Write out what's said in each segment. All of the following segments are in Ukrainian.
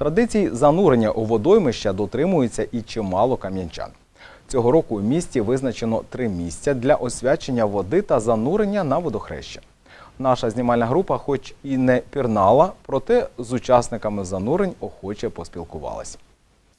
Традицій занурення у водоймища дотримується і чимало кам'янчан. Цього року у місті визначено три місця для освячення води та занурення на водохреща. Наша знімальна група, хоч і не пірнала, проте з учасниками занурень охоче поспілкувалась.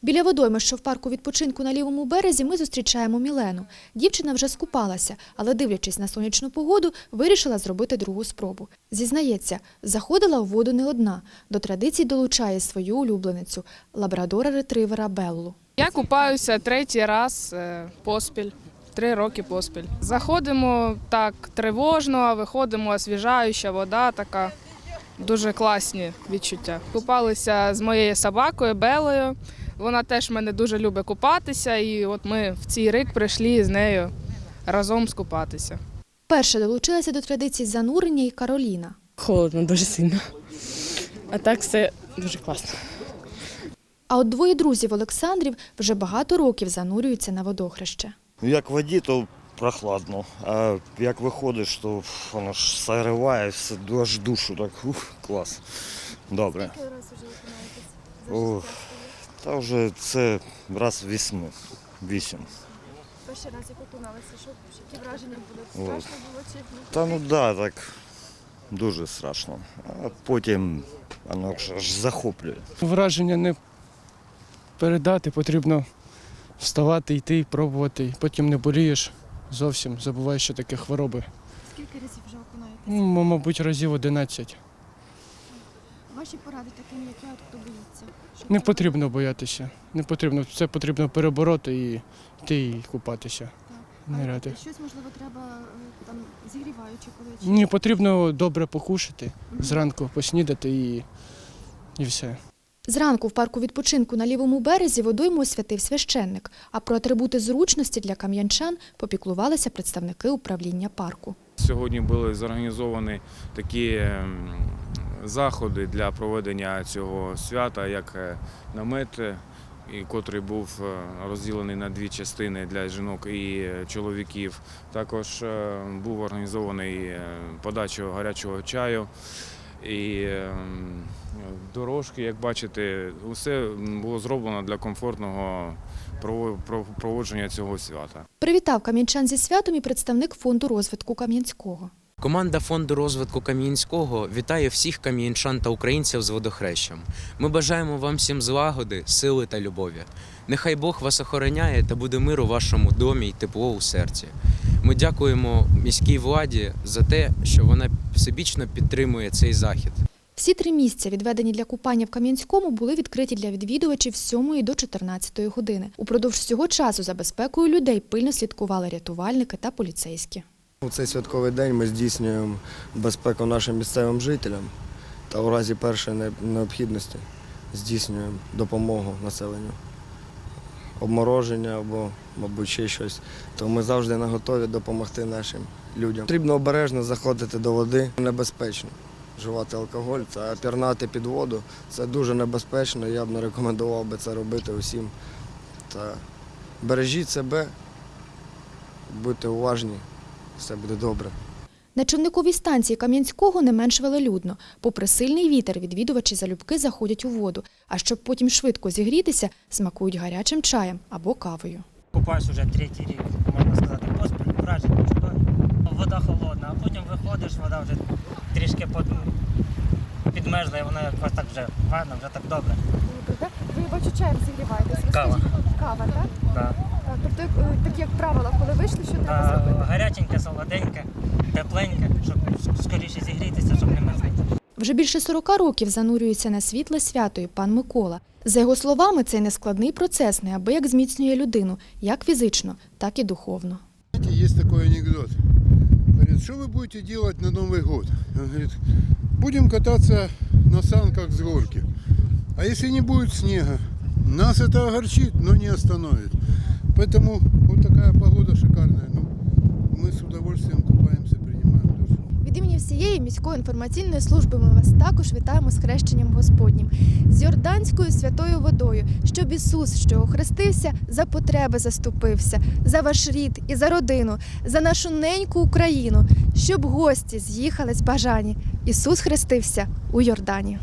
Біля водоймища в парку відпочинку на лівому березі ми зустрічаємо Мілену. Дівчина вже скупалася, але, дивлячись на сонячну погоду, вирішила зробити другу спробу. Зізнається, заходила в воду не одна. До традицій долучає свою улюбленицю – лабрадора-ретривера Беллу. Я купаюся третій раз е, поспіль. Три роки поспіль. Заходимо так тривожно, а виходимо освіжаюча вода, така дуже класні відчуття. Купалися з моєю собакою Белою. Вона теж мене дуже любить купатися, і от ми в цей рік прийшли з нею разом скупатися. Перша долучилася до традицій занурення і Кароліна. Холодно дуже сильно. А так все дуже класно. А от двоє друзів Олександрів вже багато років занурюються на водохреще. Ну, Як в воді, то прохладно. А як виходиш, то воно ж зариває все аж душу. Так ух, клас. Добре. О, та вже це раз вісьми. Вісім. Перший раз як окуналися, що які враження були? Страшно було чи ні? Та ну да, так дуже страшно. А потім воно ж аж захоплює. Враження не передати, потрібно вставати, йти, пробувати. Потім не болієш зовсім, забуваєш, що таке хвороби. Скільки разів вже окунаєтесь? Ну, мабуть, разів 11. Ваші поради таким, як я, от хто боїться? Не потрібно боятися. Не потрібно. Це потрібно перебороти і йти і купатися. А Ниряти. Щось можливо треба е, там зігріваючи, коли чи Ні, потрібно добре покушати, зранку поснідати і, і все. Зранку в парку відпочинку на лівому березі водойму освятив священник, а про атрибути зручності для кам'янчан попіклувалися представники управління парку. Сьогодні були зорганізовані такі ем, заходи для проведення цього свята, як е, намет, е, котрий був е, розділений на дві частини для жінок і чоловіків. Також був організований подача гарячого чаю. І дорожки, як бачите, усе було зроблено для комфортного проводження цього свята. Привітав кам'янчан зі святом і представник фонду розвитку Кам'янського. Команда фонду розвитку Кам'янського вітає всіх кам'янчан та українців з водохрещем. Ми бажаємо вам всім злагоди, сили та любові. Нехай Бог вас охороняє та буде мир у вашому домі й тепло у серці. Ми дякуємо міській владі за те, що вона всебічно підтримує цей захід. Всі три місця, відведені для купання в Кам'янському, були відкриті для відвідувачів з 7 до 14 години. Упродовж цього часу за безпекою людей пильно слідкували рятувальники та поліцейські. У цей святковий день ми здійснюємо безпеку нашим місцевим жителям та у разі першої необхідності здійснюємо допомогу населенню. Обмороження або, мабуть, ще щось. То ми завжди наготові допомогти нашим людям. Потрібно обережно заходити до води. Небезпечно вживати алкоголь та пірнати під воду. Це дуже небезпечно. Я б не рекомендував би це робити усім. Та бережіть себе, будьте уважні, все буде добре. На човниковій станції Кам'янського не менш велелюдно. Попри сильний вітер, відвідувачі залюбки заходять у воду, а щоб потім швидко зігрітися, смакують гарячим чаєм або кавою. Купаюсь уже третій рік, можна сказати, поспіль, враження чудові. Вода холодна, а потім виходиш, вода вже трішки підмерзла, і вона якось так вже гарно, вже так добре. Ви бачу чаєм зігріваєтесь. Кава. Кава, так? Да. А, Тобто, е, так як правило, коли вийшли, що треба А, зробити? гаряченьке, солоденьке, тепленьке, щоб скоріше зігрітися, щоб не мерзнути. Вже більше 40 років занурюється на світле свято і пан Микола. За його словами, цей нескладний процес неабияк зміцнює людину як фізично, так і духовно. Знаете, есть такой анекдот. Говорит, что вы будете делать на Новый год? Он говорит, будем кататься на санках с горки. А если не будет снега? Нас это огорчит, но не остановит. Поэтому вот такая погода шикарная. Ну, мы с удовольствием купаемся, принимаем душ. Від імені всієї міської інформаційної служби ми вас також вітаємо з хрещенням Господнім, з Йорданською святою водою, щоб Ісус, що охрестився, за потреби заступився, за ваш рід і за родину, за нашу неньку Україну, щоб гості з'їхались бажані. Ісус хрестився у Йордані.